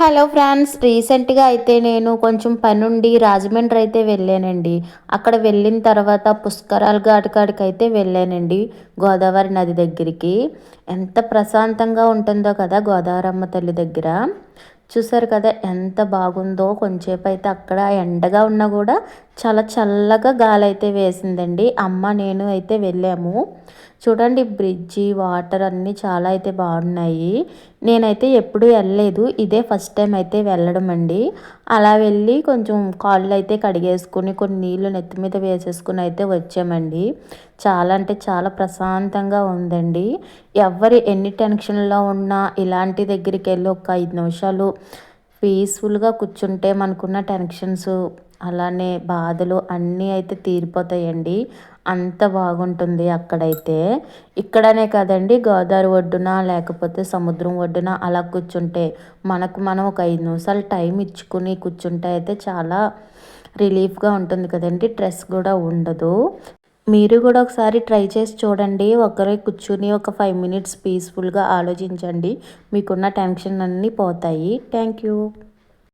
Hello friends రీసెంట్గా అయితే నేను కొంచెం పనుండి రాజమండ్రి అయితే వెళ్ళానండి. అక్కడ వెళ్ళిన తర్వాత పుష్కరాల ఘాట్ కాడికి అయితే వెళ్ళానండి గోదావరి నది దగ్గరికి. ఎంత ప్రశాంతంగా ఉంటుందో కదా గోదావరమ్మ తల్లి దగ్గర. చూసారు కదా ఎంత బాగుందో కొంచెంసేపు అయితే అక్కడ ఎండగా ఉన్నా కూడా చాలా చల్లగా గాలి అయితే వేసిందండి. అమ్మ నేను అయితే వెళ్ళాము. చూడండి బ్రిడ్జి వాటర్ అన్నీ చాలా అయితే బాగున్నాయి. నేనైతే ఎప్పుడూ వెళ్ళలేదు. ఇదే ఫస్ట్ టైం అయితే వెళ్ళడం అండి. అలా వెళ్ళి కొంచెం కాళ్ళు అయితే కడిగేసుకుని కొన్ని నీళ్ళు నెత్తి మీద వేసేసుకుని అయితే వచ్చామండి. చాలా అంటే చాలా ప్రశాంతంగా ఉందండి. ఎవరు ఎన్ని టెన్షన్లో ఉన్నా ఇలాంటి దగ్గరికి వెళ్ళి ఒక ఐదు నిమిషాలు పీస్ఫుల్గా కూర్చుంటే మనకున్న టెన్షన్స్ అలానే బాధలు అన్నీ అయితే తీరిపోతాయండి. అంత బాగుంటుంది అక్కడైతే. ఇక్కడనే కదండి గోదావరి ఒడ్డున లేకపోతే సముద్రం ఒడ్డున అలా కూర్చుంటే మనకు మనం ఒక ఐదు నిమిషాలు టైం ఇచ్చుకుని కూర్చుంటే అయితే చాలా రిలీఫ్గా ఉంటుంది కదండి స్ట్రెస్ కూడా ఉండదు. మీరు కూడా ఒకసారి ట్రై చేసి చూడండి ఒకరే కూర్చుని ఒక ఫైవ్ మినిట్స్ పీస్ఫుల్గా ఆలోచించండి మీకున్న టెన్షన్ అన్నీ పోతాయి. Thank you.